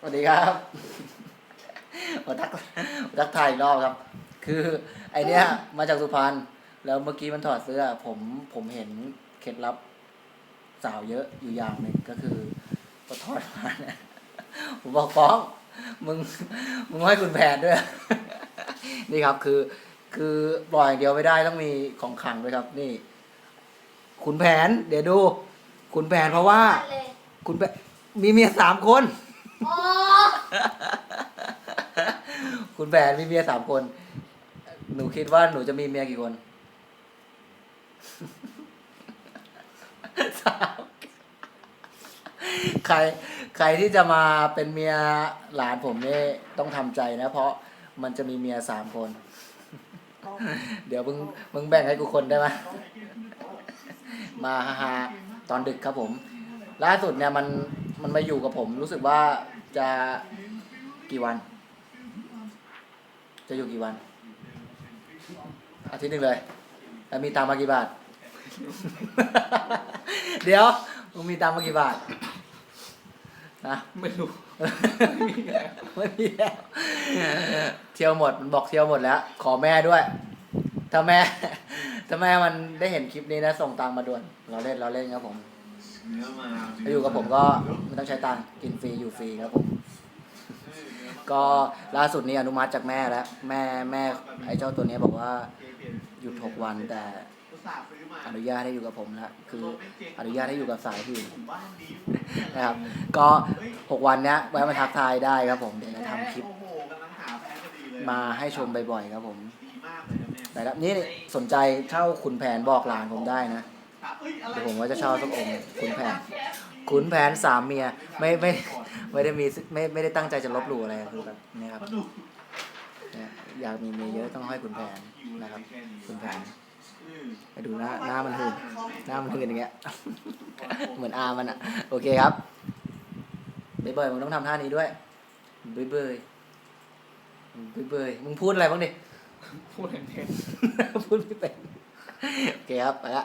สวัสดีครับมาทักมาทักทายอีกรอบครับ คือไอเนี้ยมาจากสุพรรณแล้วเมื่อกี้มันถอดเสื้อ ผมผมเห็นเคล็ดลับสาวเยอะอยู่อย่างหนึ่งก็คือพอถอดมาเนี่ยผมบอกฟ้อง มึงมึงให้คุณแผนด้วย นี่ครับคือ คือปล่อยอย่างเดียวไม่ได้ต้องมีของขลังด้วยครับ นี่ คุณแผน เดี๋ยวดู คุณแผนเพราะว่าเลยคุณแผนมีเมียสามคน อ๋อคุณแผนมีเมียสามคน หนูคิดว่าหนูจะมีเมียกี่คนสามใคร ใครที่จะมาเป็นเมียหลานผมนี่ต้องทำใจนะ เพราะมันจะมีเมียสามคน เดี๋ยวมึงมึงแบ่งให้กูคนได้ไหมมาฮาตอนดึกครับผม ล่าสุดเนี่ยมัน มันมาอยู่กับผมรู้สึกว่าจะกี่วัน จะอยู่กี่วัน อาทิตย์หนึ่งเลย แล้วมีตังค์มากี่บาท เดี๋ยวมึงมีตังค์มากี่บาทนะไม่รู้ไม่มีแล้วเที่ยวหมดมันบอกเที่ยวหมดแล้ว ขอแม่ด้วย ถ้าแม่ ถ้าแม่มันได้เห็นคลิปนี้นะ ส่งตังค์มาด่วน เราเล่นเราเล่นครับผม ถ้าอยู่กับผมก็ไม่ต้องใช้ตังค์กินฟรีอยู่ฟรีครับผมก็ล่าสุดนี้อนุมัติจากแม่แล้ว แม่แม่ไอ้เจ้าตัวเนี้ยบอกว่าหยุดหกวันแต่อนุญาตให้อยู่กับผมแล้วคืออนุญาตให้อยู่กับสายอื่นนะครับ ก็หกวันเนี้ยไว้มาทักทายได้ครับผมเดี๋ยวจะทำคลิป มาให้ชมบ่อยๆครับผมแต่ครับนี่สนใจเช่าขุนแผนบอกหลานผมได้นะ เดี๋ยวผมว่าจะเช่าสักองค์ขุนแผนขุนแผนสามเมียไม่ไม่ไม่ได้มีไม่ไม่ได้ตั้งใจจะลบหลู่อะไรคือแบบเนี่ยครับเนี่ยอยากมีเมียเยอะต้องให้ขุนแผนนะครับขุนแผนไปดูหน้าหน้ามันหืนหน้ามันหืนอย่างเงี้ยเหมือนอามันอะ โอเคครับเบยเบยมึงต้องทำท่านี้ด้วยเบยเบยเบยเบยมึงพูดอะไรบ้างดิพูดเห็นเห็นพูดไม่เป็นโอเคครับไปละ